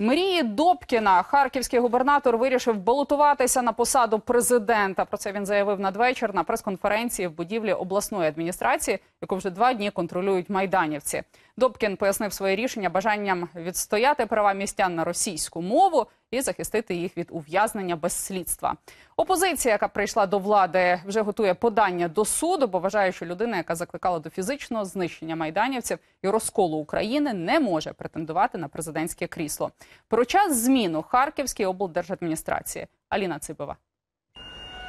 Мрії Добкіна харківський губернатор вирішив балотуватися на посаду президента. Про це він заявив надвечір на прес-конференції в будівлі обласної адміністрації, яку вже два дні контролюють майданівці. Добкін пояснив своє рішення бажанням відстояти права містян на російську мову і захистити їх від ув'язнення без слідства. Опозиція, яка прийшла до влади, вже готує подання до суду, бо вважає, що людина, яка закликала до фізичного знищення майданівців і розколу України, не може претендувати на президентське крісло. Про час змін у Харківській облдержадміністрації. Аліна Ципова.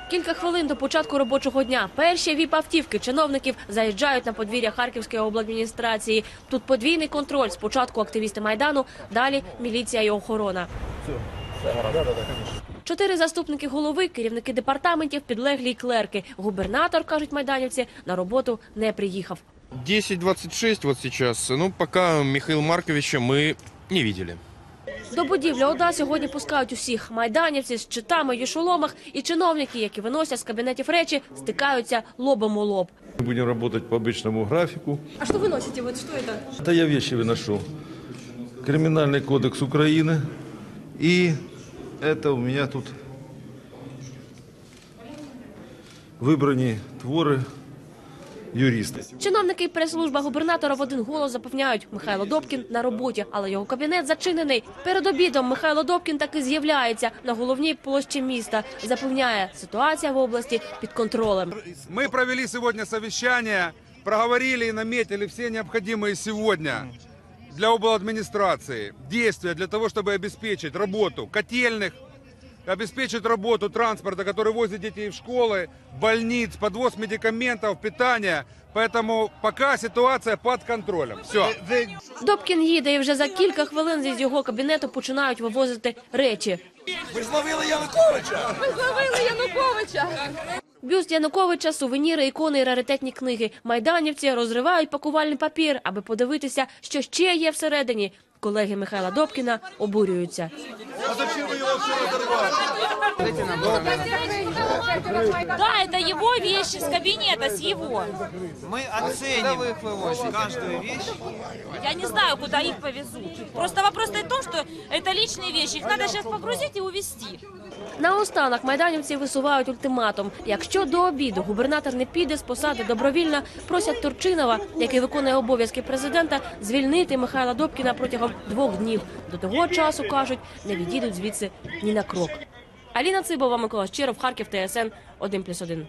Кілька хвилин до початку робочого дня перші віп-автівки чиновників заїжджають на подвір'я Харківської обладміністрації. Тут подвійний контроль. Спочатку активісти майдану, далі міліція і охорона Чотири заступники голови, керівники департаментів, підлеглі й клерки. Губернатор, кажуть майданівці, на роботу не приїхав. 10.26 вот сейчас. Ну, пока Михаила Марковича мы не видели. До будівлі ОДА сьогодні пускають усіх. Майданівці з щитами й у шоломах і чиновники, які виносять з кабінетів речі, стикаються лобом у лоб. Мы будем работать по обычному графику. А що ви носите? Вот що це? Это я вещи выношу. Криминальный кодекс Украины. И это у меня тут выбраны творы юристы. Чиновники і прес-служба губернатора в один голос запевняють, Михайло Добкін на роботі, але його кабінет зачинений. Перед обідом Михайло Добкін таки з'являється на головній площі міста. Запевняє, ситуація в області під контролем. Мы провели сегодня совещание, проговорили и наметили все необходимые сегодня для обладминистрации действия для того, чтобы обеспечить работу котельных, обеспечить работу транспорта, который возит детей в школы, больниц, подвоз медикаментов, питания. Поэтому пока ситуация под контролем. Все. Добкін їде і вже за кілька хвилин з його кабінету починають вивозити речі. Бюст Януковича, сувеніри, ікони і раритетні книги. Майданівці розривають пакувальний папір, аби подивитися, що ще є всередині. Колеги Михайла Добкіна обурюються. Да, это его вещи с кабинета, с его. Мы оценим каждую вещь. Я не знаю, куда их повезут. Просто вопрос в том, что это личные вещи. Их надо сейчас погрузить и увезти. Наостанок майданівці висувають ультиматум. Якщо до обіду губернатор не піде з посади добровільно, просять Турчинова, який виконує обов'язки президента, звільнити Михайла Добкіна протягом двох днів. До того часу кажуть, не відійдуть звідси ні на крок. Аліна Цибова, Микола Щиров, Харків, ТСН 1+,1.